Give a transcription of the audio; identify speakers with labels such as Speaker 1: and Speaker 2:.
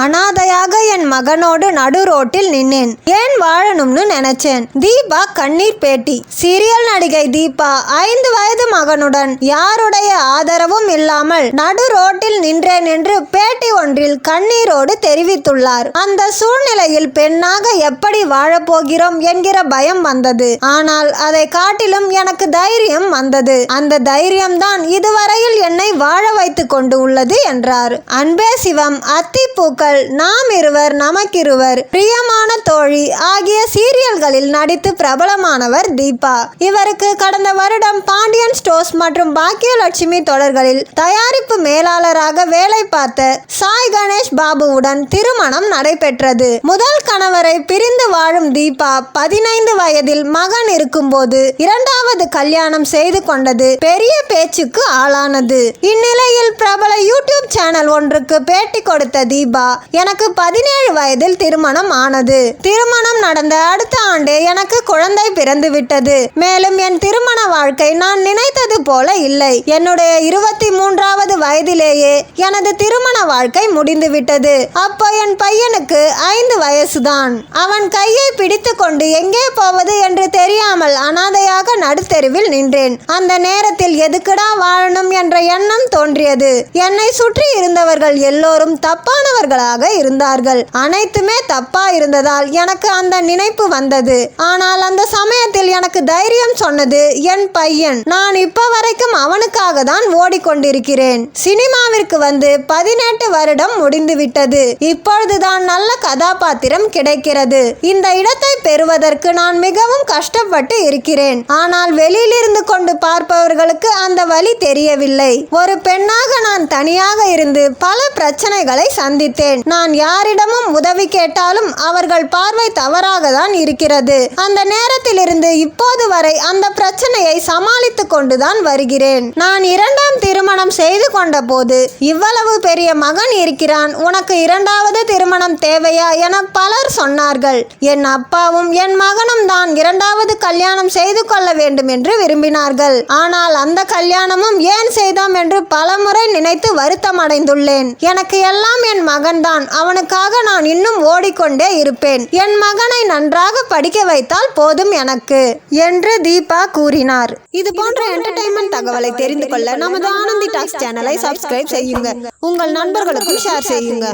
Speaker 1: அனாதையாக என் மகனோடு நடு ரோட்டில் நின்னேன். ஏன் வாழணும்னு நினைச்சேன். தீபா கண்ணீர் பேட்டி. சீரியல் நடிகை தீபா ஐந்து வயது மகனுடன் யாருடைய ஆதரவும் இல்லாமல் நடு ரோட்டில் நின்றேன் என்று பேட்டி ஒன்றில் கண்ணீரோடு தெரிவித்துள்ளார். அந்த சூழ்நிலையில் பெண்ணாக எப்படி வாழப்போகிறோம் என்கிற பயம் வந்தது. ஆனால் அதை காட்டிலும் எனக்கு தைரியம் வந்தது. அந்த தைரியம்தான் இதுவரையில் என்னை வாழ வைத்துக் கொண்டு உள்ளது என்றார். அன்பே சிவம் பூக்கள் நாம் இருவர் நமக்கிருவர் பிரியமான தோழி ஆகிய சீரியல்களில் நடித்து பிரபலமானவர் தீபா. இவருக்கு கடந்த வருடம் பாண்டிய பாண்டியன் ஸ்டோர்ஸ் மற்றும் பாக்கியலட்சுமி தொடர்களில் தயாரிப்பு மேலாளராக வேலை பார்த்த சாய் கணேஷ் பாபுவுடன் திருமணம் நடைபெற்றது. முதல் கணவரை பிரிந்து வாழும் தீபா பதினைந்து வயதில் மகன் இருக்கும்போது இரண்டாவது கல்யாணம் செய்து கொண்டது பெரிய பேச்சுக்கு ஆளானது. இந்நிலையில் பிரபல யூடியூப் சேனல் ஒன்றுக்கு பேட்டி கொடுத்த தீபா எனக்கு பதினேழு வயதில் திருமணம் ஆனது. திருமணம் நடந்த அடுத்த ஆண்டே எனக்கு குழந்தை பிறந்து விட்டது மேலும் என் திருமண வாழ்க்கை நான் நினை நினைத்தது போல இல்லை. என்னுடைய இருபத்தி மூன்றாவது வயதிலேயே எனது திருமண வாழ்க்கை முடிந்து விட்டது அப்போ என் பையனுக்கு ஐந்து வயசுதான். அவன் கையை பிடித்து கொண்டு எங்கே போவது என்று தெரியாமல் அனாதையாக நடுத்தெருவில் நின்றேன். அந்த நேரத்தில் எதுக்குடா வாழணும் என்ற எண்ணம் தோன்றியது. என்னை சுற்றி இருந்தவர்கள் எல்லோரும் தப்பானவர்களாக இருந்தார்கள். அனைத்துமே தப்பா இருந்ததால் எனக்கு அந்த நினைப்பு வந்தது. ஆனால் அந்த சமயத்தில் எனக்கு தைரியம் சொன்னது என் பையன் நான் இப்ப வரைக்கும் அவனுக்காக தான் ஓடிக்கொண்டிருக்கிறேன். சினிமாவிற்கு வந்து பதினெட்டு வருடம் முடிந்துவிட்டது. இப்பொழுதுதான் நல்ல கதாபாத்திரம் கிடைக்கிறது. இந்த இடத்தை பெறுவதற்கு நான் மிகவும் கஷ்டப்பட்டு இருக்கிறேன். ஆனால் வெளியிலிருந்து கொண்டு பார்ப்பவர்களுக்கு அந்த வழி தெரியவில்லை. ஒரு பெண்ணாக நான் தனியாக இருந்து பல பிரச்சனைகளை சந்தித்தேன். நான் யாரிடமும் உதவி கேட்டாலும் அவர்கள் பார்வை தவறாக தான் இருக்கிறது. அந்த நேரத்திலிருந்து இப்போது வரை அந்த பிரச்சனையை சமாளித்துக் கொண்டுதான் வருகிறேன். நான் இரண்டாம் திருமணம் செய்து கொண்ட போது இவ்வளவு பெரிய மகன் இருக்கிறான். உனக்கு இரண்டாவது திருமணம் தேவையா என பலர் சொன்னார்கள். என் அப்பாவும் என் மகனும் தான் இரண்டாவது கல்யாணம் செய்து கொள்ள வேண்டும் என்று விரும்பினார்கள். ஆனால் அந்த கல்யாணமும் ஏன் செய்தோம் என்று பலமுறை நினைத்து வருத்தம் அடைந்துள்ளேன். எனக்கு எல்லாம் என் மகன்தான். அவனுக்காக நான் இன்னும் ஓடிக்கொண்டே இருப்பேன். என் மகனை நன்றாக படிக்க வைத்தால் போதும் எனக்கு என்று தீபா கூறினார்.
Speaker 2: இது போன்ற என்டர்டைன்மெண்ட் தகவலை தெரிந்து கொள்ள நமது ஆனந்தி டாக்ஸ் சேனலை சப்ஸ்கிரைப் செய்யுங்க. உங்கள் நண்பர்களுக்கும் ஷேர் செய்யுங்க.